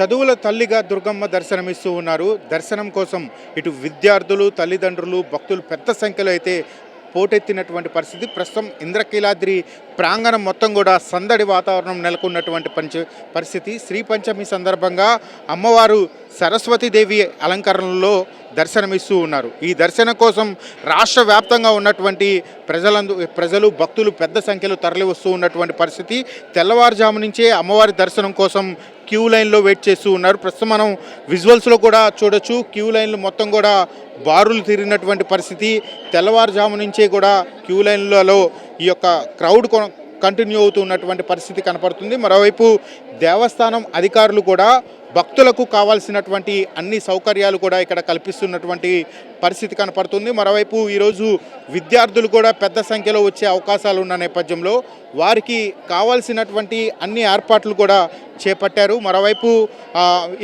చదువుల తల్లిగా దుర్గమ్మ దర్శనమిస్తూ ఉన్నారు. దర్శనం కోసం ఇటు విద్యార్థులు తల్లిదండ్రులు భక్తులు పెద్ద సంఖ్యలో అయితే పోటెత్తినటువంటి పరిస్థితి. ప్రస్తుతం ఇంద్రకీలాద్రి ప్రాంగణం మొత్తం కూడా సందడి వాతావరణం నెలకొన్నటువంటి పంచ పరిస్థితి. శ్రీ పంచమి సందర్భంగా అమ్మవారు సరస్వతీదేవి అలంకరణలో దర్శనమిస్తూ ఉన్నారు. ఈ దర్శనం కోసం రాష్ట్ర వ్యాప్తంగా ఉన్నటువంటి ప్రజలందు ప్రజలు భక్తులు పెద్ద సంఖ్యలో తరలి వస్తూ ఉన్నటువంటి పరిస్థితి. తెల్లవారుజాము నుంచే అమ్మవారి దర్శనం కోసం క్యూ లైన్లో వెయిట్ చేస్తూ ఉన్నారు. ప్రస్తుతం మనం విజువల్స్లో కూడా చూడొచ్చు. క్యూ లైన్లు మొత్తం కూడా బారులు తిరిగినటువంటి పరిస్థితి. తెల్లవారుజాము నుంచే కూడా క్యూ లైన్లలో ఈ యొక్క క్రౌడ్ కంటిన్యూ అవుతున్నటువంటి పరిస్థితి కనపడుతుంది. మరోవైపు దేవస్థానం అధికారులు కూడా భక్తులకు కావాల్సినటువంటి అన్ని సౌకర్యాలు కూడా ఇక్కడ కల్పిస్తున్నటువంటి పరిస్థితి కనపడుతుంది. మరోవైపు ఈరోజు విద్యార్థులు కూడా పెద్ద సంఖ్యలో వచ్చే అవకాశాలు ఉన్న నేపథ్యంలో వారికి కావాల్సినటువంటి అన్ని ఏర్పాట్లు కూడా చేపట్టారు. మరోవైపు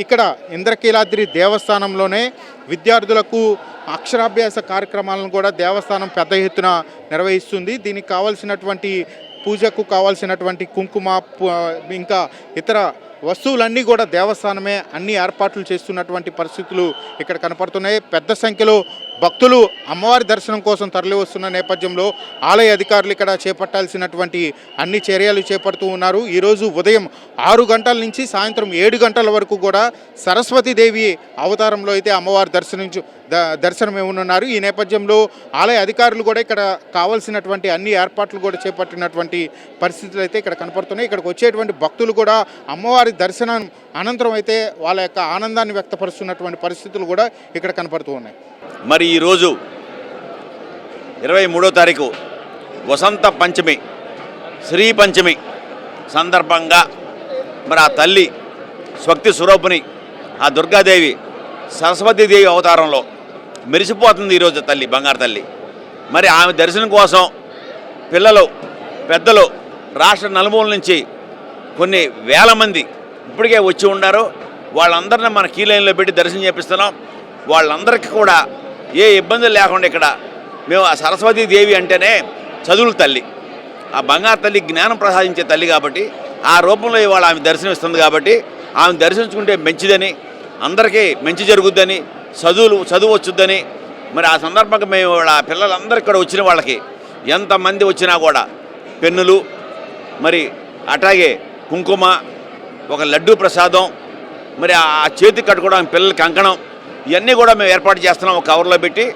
ఇక్కడ ఇంద్రకీలాద్రి దేవస్థానంలోనే విద్యార్థులకు అక్షరాభ్యాస కార్యక్రమాలను కూడా దేవస్థానం పెద్ద ఎత్తున నిర్వహిస్తుంది. దీనికి కావాల్సినటువంటి పూజకు కావాల్సినటువంటి కుంకుమ ఇంకా ఇతర వస్తువులన్నీ కూడా దేవస్థానమే అన్ని ఏర్పాట్లు చేస్తున్నటువంటి పరిస్థితులు ఇక్కడ కనపడుతున్నాయి. పెద్ద సంఖ్యలో భక్తులు అమ్మవారి దర్శనం కోసం తరలి వస్తున్న నేపథ్యంలో ఆలయ అధికారులు ఇక్కడ చేపట్టాల్సినటువంటి అన్ని చర్యలు చేపడుతూ ఉన్నారు. ఈరోజు ఉదయం ఆరు గంటల నుంచి సాయంత్రం ఏడు గంటల వరకు కూడా సరస్వతీదేవి అవతారంలో అయితే అమ్మవారి దర్శనించు ద దర్శనం ఏమనున్నారు ఈ నేపథ్యంలో ఆలయ అధికారులు కూడా ఇక్కడ కావాల్సినటువంటి అన్ని ఏర్పాట్లు కూడా చేపట్టినటువంటి పరిస్థితులు అయితే ఇక్కడ కనపడుతున్నాయి. ఇక్కడికి వచ్చేటువంటి భక్తులు కూడా అమ్మవారి దర్శనం అనంతరం అయితే వాళ్ళ యొక్క ఆనందాన్ని వ్యక్తపరుస్తున్నటువంటి పరిస్థితులు కూడా ఇక్కడ కనపడుతూ ఉన్నాయి. మరి ఈరోజు ఇరవై మూడో తారీఖు వసంత పంచమి శ్రీ పంచమి సందర్భంగా మరి ఆ తల్లి స్వక్తి స్వరూపుని ఆ దుర్గాదేవి సరస్వతీదేవి అవతారంలో మెరిసిపోతుంది ఈరోజు తల్లి బంగారు తల్లి. మరి ఆమె దర్శనం కోసం పిల్లలు పెద్దలు రాష్ట్ర నలుమూల నుంచి కొన్ని వేల మంది ఇప్పటికే వచ్చి ఉన్నారు. వాళ్ళందరినీ మన కీ లైన్లో పెట్టి దర్శనం చేపిస్తున్నాం. వాళ్ళందరికీ కూడా ఏ ఇబ్బందులు లేకుండా ఇక్కడ మేము ఆ సరస్వతీ దేవి అంటేనే చదువుల తల్లి. ఆ బంగారు తల్లి జ్ఞానం ప్రసాదించే తల్లి కాబట్టి ఆ రూపంలో ఇవాళ ఆమె దర్శనమిస్తుంది కాబట్టి ఆమె దర్శించుకుంటే మంచిదని అందరికీ మంచి జరుగుద్దని చదువులు చదువు వచ్చుద్దని మరి ఆ సందర్భంగా మేము ఆ పిల్లలందరూ ఇక్కడ వచ్చిన వాళ్ళకి ఎంతమంది వచ్చినా కూడా పెన్నులు మరి అట్లాగే కుంకుమ ఒక లడ్డూ ప్రసాదం మరి ఆ చేతికి కట్టుకోవడానికి పిల్లలకి కంకణం ఇవన్నీ కూడా మేము ఏర్పాటు చేస్తున్నాం ఒక కవర్లో పెట్టి.